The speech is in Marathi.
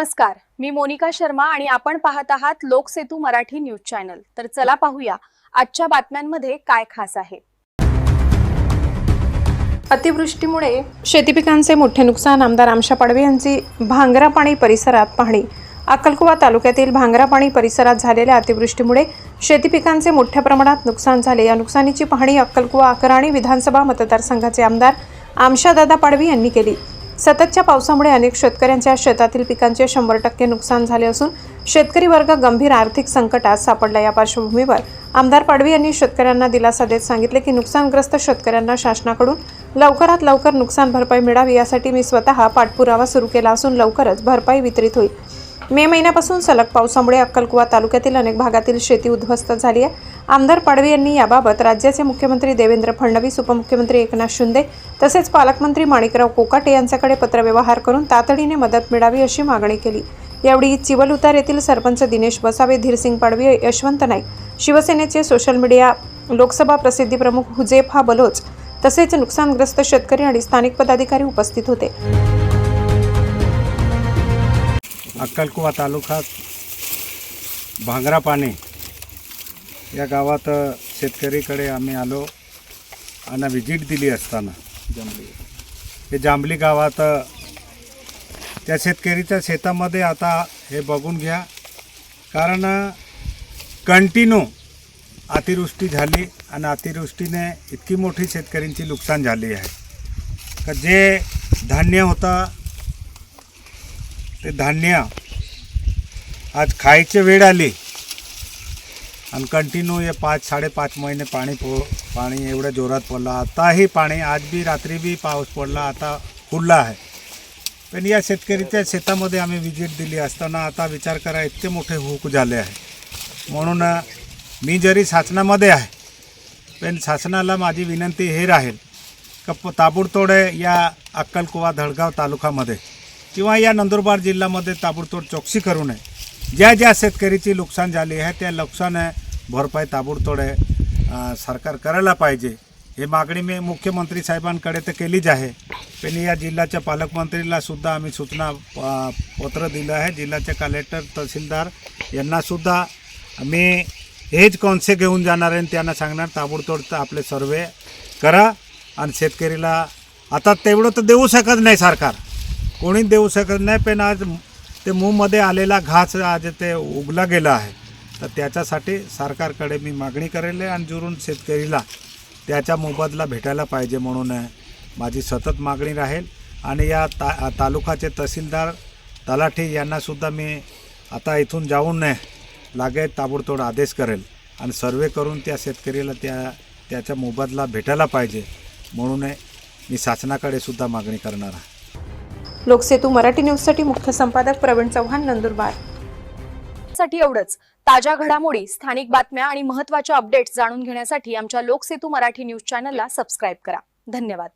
नमस्कार मी मोनिका शर्मा आणि आपण पाहत आहात लोकसेतू मराठी न्यूज चॅनल. तर चला पाहूया आजच्या बातम्यांमध्ये काय खास आहे. अतिवृष्टीमुळे शेती पिकांचे मोठे नुकसान आमदार आमशा पाडवे यांची भांगरापाणी परिसरात पाहणी. अक्कलकुवा तालुक्यातील भांगरापाणी परिसरात झालेल्या अतिवृष्टीमुळे शेती पिकांचे मोठ्या प्रमाणात नुकसान झाले. या नुकसानीची पाहणी अक्कलकुवा अकराणी विधानसभा मतदारसंघाचे आमदार आमशादादा पाडवी यांनी केली. सततच्या पावसामुळे अनेक शेतकऱ्यांच्या शेतातील पिकांचे शंभर टक्के नुकसान झाले असून शेतकरी वर्ग गंभीर आर्थिक संकटात सापडला. या पार्श्वभूमीवर आमदार पाडवी यांनी शेतकऱ्यांना दिलासा देत सांगितले की नुकसानग्रस्त शेतकऱ्यांना शासनाकडून लवकरात लवकर नुकसान भरपाई मिळावी यासाठी मी स्वतः पाठपुरावा सुरू केला असून लवकरच भरपाई वितरित होईल. मे महिन्यापासून सलग पावसामुळे अक्कलकुवा तालुक्यातील अनेक भागातील शेती उद्ध्वस्त झाली आहे. आमदार पाडवी यांनी याबाबत राज्याचे मुख्यमंत्री देवेंद्र फडणवीस उपमुख्यमंत्री एकनाथ शिंदे तसेच पालकमंत्री माणिकराव कोकाटे यांच्याकडे पत्रव्यवहार करून तातडीने मदत मिळावी अशी मागणी केली. यावेळी चिवलउतार येथील सरपंच दिनेश बसावे धीरसिंग पाडवी यशवंत नाईक शिवसेनेचे सोशल मीडिया लोकसभा प्रसिद्धी प्रमुख हुजेफा बलोच तसेच नुकसानग्रस्त शेतकरी आणि स्थानिक पदाधिकारी उपस्थित होते. अक्कलकुवा तालुक्यात भांगरापाणी या गावात शेतकरीकडे आम्ही आलो. आणि व्हिजिट दिली असताना. जांभली हे जांभली गावात त्या शेतकरीच्या शेतामध्ये आता हे बघून घ्या. कारण कंटिन्यू अतिवृष्टी झाली आणि अतिवृष्टीने इतकी मोठी शेतकऱ्यांची नुकसान झाली आहे. का जे धान्य होतं ते धान्य आज खायची वेळ आली. आणि कंटिन्यू हे पाच साडेपाच महिने पाणी पो पाणी एवढ्या जोरात पडलं. आताही पाणी आज बी रात्री बी पाऊस पडला आता खुल्ला आहे. पण या शेतकरीच्या शेतामध्ये आम्ही विजिट दिली असताना आता विचार करा इतके मोठे हुक झाले आहे. म्हणून मी जरी शासनामध्ये आहे पण शासनाला माझी विनंती हे राहील का प- ताबडतोड या अक्कलकुवा धडगाव तालुक्यामध्ये किंवा या नंदुरबार जिल्ह्यामध्ये ताबडतोड चौकशी करू नये. ज्या ज्या शेतकरीची नुकसान झाली आहे त्या नुकसान भरपाई ताबडतोड आहे सरकार करायला पाहिजे. हे मागणी मी मुख्यमंत्री साहेबांकडे तर केलीच आहे. पण या जिल्ह्याच्या पालकमंत्रीला सुद्धा आम्ही सूचना पत्र दिलं आहे. जिल्ह्याचे कलेक्टर तहसीलदार यांनासुद्धा मी हेच कॉन्से घेऊन जाणार आहे आणि त्यांना सांगणार ताबडतोड तर आपले सर्वे करा आणि शेतकरीला आता तेवढं तर देऊ शकत नाही सरकार. कोणी देऊ शकत नाही पण आज ते मूमध्ये आलेला घास आज ते उगला गेला आहे. तर त्याच्यासाठी सरकारकडे मी मागणी करेल आहे आणि जुरून शेतकरीला त्याचा मोबदला भेटायला पाहिजे म्हणून माझी सतत मागणी राहील. आणि या ता तालुकाचे तहसीलदार तलाठी यांनासुद्धा मी आता इथून जाऊन लागे ताबडतोड आदेश करेल आणि सर्वे करून त्या शेतकरीला त्या त्याचा मोबदला भेटायला पाहिजे म्हणून मी शासनाकडे सुद्धा मागणी करणार आहे. लोकसेतू मराठी न्यूजसाठी मुख्य संपादक प्रवीण चव्हाण नंदुरबार. साठी एवढंच. ताज्या घडामोडी स्थानिक बातम्या आणि महत्त्वाच्या अपडेट्स जाणून घेण्यासाठी आमच्या लोकसेतू मराठी न्यूज चॅनलला सबस्क्राईब करा. धन्यवाद.